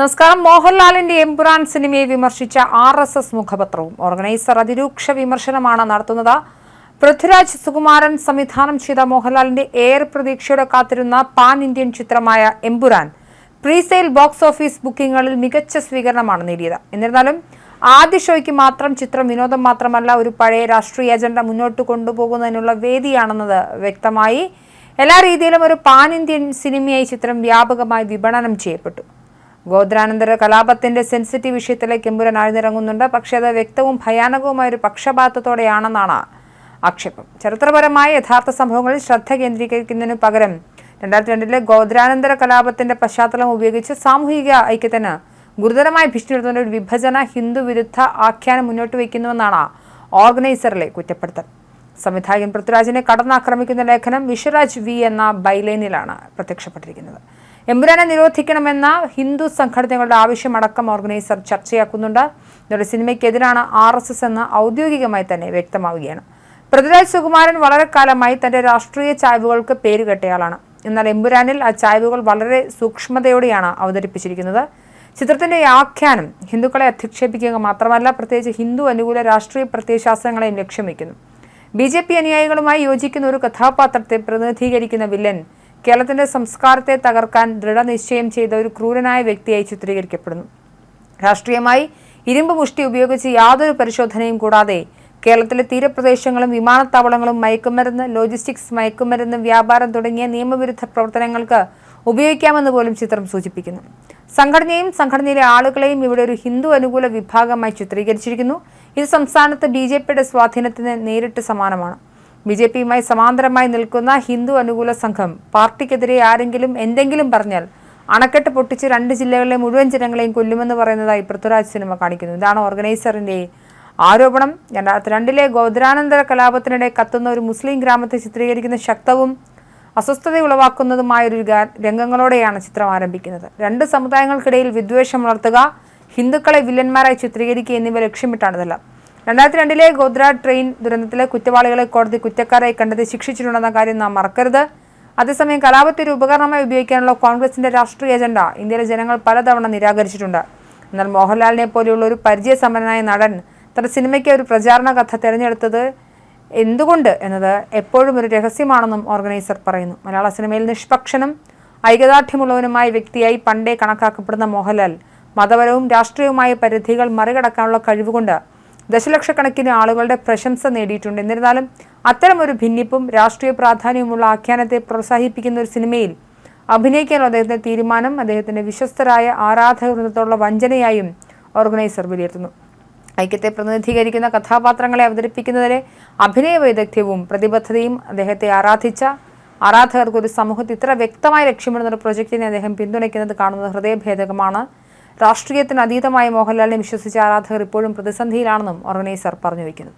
നമസ്കാരം. മോഹൻലാലിന്റെ എംപുരാൻ സിനിമയെ വിമർശിച്ച ആർ എസ് എസ് മുഖപത്രവും. ഓർഗനൈസർ അതിരൂക്ഷ വിമർശനമാണ് നടത്തുന്നത്. പൃഥ്വിരാജ് സുകുമാരൻ സംവിധാനം ചെയ്ത മോഹൻലാലിന്റെ ഏറെ പ്രതീക്ഷയോടെ കാത്തിരുന്ന പാൻ ഇന്ത്യൻ ചിത്രമായ എംപുരാൻ പ്രീസെയിൽ ബോക്സ് ഓഫീസ് ബുക്കിംഗുകളിൽ മികച്ച സ്വീകരണമാണ് നേടിയത്. എന്നിരുന്നാലും ആദ്യ ഷോയ്ക്ക് മാത്രം ചിത്രം വിനോദം മാത്രമല്ല ഒരു പഴയ രാഷ്ട്രീയ അജണ്ട മുന്നോട്ട് കൊണ്ടുപോകുന്നതിനുള്ള വേദിയാണെന്നത് വ്യക്തമായി. എല്ലാ രീതിയിലും ഒരു പാൻ ഇന്ത്യൻ സിനിമയായി ചിത്രം വ്യാപകമായി വിപണനം ചെയ്യപ്പെട്ടു. ഗോത്രാനന്തര കലാപത്തിന്റെ സെൻസിറ്റീവ് വിഷയത്തിലേക്ക് എമ്പുരാൻ ആഴ്ന്നിറങ്ങുന്നുണ്ട്. പക്ഷേ അത് വ്യക്തവും ഭയാനകവുമായ ഒരു പക്ഷപാതത്തോടെയാണെന്നാണ് ആക്ഷേപം. ചരിത്രപരമായ യഥാർത്ഥ സംഭവങ്ങളിൽ ശ്രദ്ധ കേന്ദ്രീകരിക്കുന്നതിനു പകരം രണ്ടായിരത്തി രണ്ടിലെ ഗോത്രാനന്തര കലാപത്തിന്റെ പശ്ചാത്തലം ഉപയോഗിച്ച് സാമൂഹിക ഐക്യത്തിന് ഗുരുതരമായ ഭീഷണി ഉയർത്തുന്ന ഒരു വിഭജന ഹിന്ദു വിരുദ്ധ ആഖ്യാനം മുന്നോട്ട് വയ്ക്കുന്നുവെന്നാണ് ഓർഗനൈസറിലെ കുറ്റപ്പെടുത്തൽ. സംവിധായകൻ പൃഥ്വിരാജിനെ കടന്നാക്രമിക്കുന്ന ലേഖനം വിശ്വരാജ് വി എന്ന ബൈലൈനിലാണ് പ്രത്യക്ഷപ്പെട്ടിരിക്കുന്നത്. എമ്പുരാനെ നിരോധിക്കണമെന്ന ഹിന്ദു സംഘടനകളുടെ ആവശ്യമടക്കം ഓർഗനൈസർ ചർച്ചയാക്കുന്നുണ്ട്. ഇതോടെ സിനിമയ്ക്കെതിരാണ് ആർ എസ് എസ് എന്ന് ഔദ്യോഗികമായി തന്നെ വ്യക്തമാവുകയാണ്. പൃഥ്വിരാജ് സുകുമാരൻ വളരെ കാലമായി തന്റെ രാഷ്ട്രീയ ചായ്വുകൾക്ക് പേരുകെട്ടയാളാണ് എന്നാൽ എമ്പുരാനിൽ ആ ചായ്വുകൾ വളരെ സൂക്ഷ്മതയോടെയാണ് അവതരിപ്പിച്ചിരിക്കുന്നത്. ചിത്രത്തിന്റെ ആഖ്യാനം ഹിന്ദുക്കളെ അധിക്ഷേപിക്കുക മാത്രമല്ല പ്രത്യേകിച്ച് ഹിന്ദു അനുകൂല രാഷ്ട്രീയ പ്രത്യയശാസ്ത്രങ്ങളെയും ലക്ഷ്യം വയ്ക്കുന്നു. ബി ജെ പി അനുയായികളുമായി യോജിക്കുന്ന ഒരു കഥാപാത്രത്തെ പ്രതിനിധീകരിക്കുന്ന വില്ലൻ കേരളത്തിന്റെ സംസ്കാരത്തെ തകർക്കാൻ ദൃഢനിശ്ചയം ചെയ്ത ഒരു ക്രൂരനായ വ്യക്തിയായി ചിത്രീകരിക്കപ്പെടുന്നു. രാഷ്ട്രീയമായി ഇരുമ്പ് മുഷ്ടി ഉപയോഗിച്ച് യാതൊരു പരിശോധനയും കൂടാതെ കേരളത്തിലെ തീരപ്രദേശങ്ങളും വിമാനത്താവളങ്ങളും മയക്കുമരുന്ന് ലോജിസ്റ്റിക്സ് മയക്കുമരുന്ന് വ്യാപാരം തുടങ്ങിയ നിയമവിരുദ്ധ പ്രവർത്തനങ്ങൾക്ക് ഉപയോഗിക്കാമെന്ന് പോലും ചിത്രം സൂചിപ്പിക്കുന്നു. സംഘടനയും സംഘടനയിലെ ആളുകളെയും ഇവിടെ ഒരു ഹിന്ദു അനുകൂല വിഭാഗമായി ചിത്രീകരിച്ചിരിക്കുന്നു. ഇത് സംസ്ഥാനത്ത് ബി സ്വാധീനത്തിന് നേരിട്ട് സമാനമാണ്. ബി ജെ പിയുമായി സമാന്തരമായി നിൽക്കുന്ന ഹിന്ദു അനുകൂല സംഘം പാർട്ടിക്കെതിരെ ആരെങ്കിലും എന്തെങ്കിലും പറഞ്ഞാൽ അണക്കെട്ട് പൊട്ടിച്ച് രണ്ട് ജില്ലകളിലെ മുഴുവൻ ജനങ്ങളെയും കൊല്ലുമെന്ന് പറയുന്നതായി പൃഥ്വിരാജ് സിനിമ കാണിക്കുന്നു. ഇതാണ് ഓർഗനൈസറിന്റെ ആരോപണം. രണ്ടായിരത്തി രണ്ടിലെ ഗോദ്രാനന്തര കലാപത്തിനിടെ കത്തുന്ന ഒരു മുസ്ലിം ഗ്രാമത്തെ ചിത്രീകരിക്കുന്ന ശക്തവും അസ്വസ്ഥത ഉളവാക്കുന്നതുമായ ഒരു രംഗങ്ങളോടെയാണ് ചിത്രം ആരംഭിക്കുന്നത്. രണ്ട് സമുദായങ്ങൾക്കിടയിൽ വിദ്വേഷം വളർത്തുക ഹിന്ദുക്കളെ വില്ലന്മാരായി ചിത്രീകരിക്കുക എന്നിവ ലക്ഷ്യമിട്ടാണിതെല്ലാം. രണ്ടായിരത്തി രണ്ടിലെ ഗോദ്ര ട്രെയിൻ ദുരന്തത്തിലെ കുറ്റവാളികളെ കോടതി കുറ്റക്കാരായി കണ്ടെത്തി ശിക്ഷിച്ചിട്ടുണ്ടെന്ന കാര്യം നാം മറക്കരുത്. അതേസമയം കലാപത്തെ ഒരു ഉപകരണമായി ഉപയോഗിക്കാനുള്ള കോൺഗ്രസിന്റെ രാഷ്ട്രീയ അജണ്ട ഇന്ത്യയിലെ ജനങ്ങൾ പലതവണ നിരാകരിച്ചിട്ടുണ്ട്. എന്നാൽ മോഹൻലാലിനെ പോലെയുള്ള ഒരു പരിചയസമ്പന്നനായ നടൻ തന്റെ സിനിമയ്ക്ക് ഒരു പ്രചാരണ കഥ തിരഞ്ഞെടുത്തത് എന്തുകൊണ്ട് എന്നത് എപ്പോഴും ഒരു രഹസ്യമാണെന്നും ഓർഗനൈസർ പറയുന്നു. മലയാള സിനിമയിൽ നിഷ്പക്ഷനും ഐകദാർഢ്യമുള്ളവനുമായ വ്യക്തിയായി പണ്ടേ കണക്കാക്കപ്പെടുന്ന മോഹൻലാൽ മതപരവും രാഷ്ട്രീയവുമായ പരിധികൾ മറികടക്കാനുള്ള കഴിവുകൊണ്ട് ദശലക്ഷക്കണക്കിന് ആളുകളുടെ പ്രശംസ നേടിയിട്ടുണ്ട്. എന്നിരുന്നാലും അത്തരമൊരു ഭിന്നിപ്പും രാഷ്ട്രീയ പ്രാധാന്യവുമുള്ള ആഖ്യാനത്തെ പ്രോത്സാഹിപ്പിക്കുന്ന ഒരു സിനിമയിൽ അഭിനയിക്കാനുള്ള അദ്ദേഹത്തിന്റെ തീരുമാനം അദ്ദേഹത്തിന്റെ വിശ്വസ്തരായ ആരാധകൃതത്തോടുള്ള വഞ്ചനയായും ഓർഗനൈസർ വിലയിരുത്തുന്നു. ഐക്യത്തെ പ്രതിനിധീകരിക്കുന്ന കഥാപാത്രങ്ങളെ അവതരിപ്പിക്കുന്നതിലെ അഭിനയ വൈദഗ്ധ്യവും പ്രതിബദ്ധതയും അദ്ദേഹത്തെ ആരാധിച്ച ആരാധകർക്ക് ഒരു സമൂഹത്തിൽ ഇത്ര വ്യക്തമായി ലക്ഷ്യമിടുന്ന ഒരു പ്രൊജക്റ്റിനെ അദ്ദേഹം പിന്തുണയ്ക്കുന്നത് കാണുന്നത് ഹൃദയഭേദകമാണ്. രാഷ്ട്രീയത്തിന് അതീതമായ മോഹൻലാലിനെ വിശ്വസിച്ച ആരാധകർ ഇപ്പോഴും പ്രതിസന്ധിയിലാണെന്നും ഓർഗനൈസർ പറഞ്ഞു വയ്ക്കുന്നു.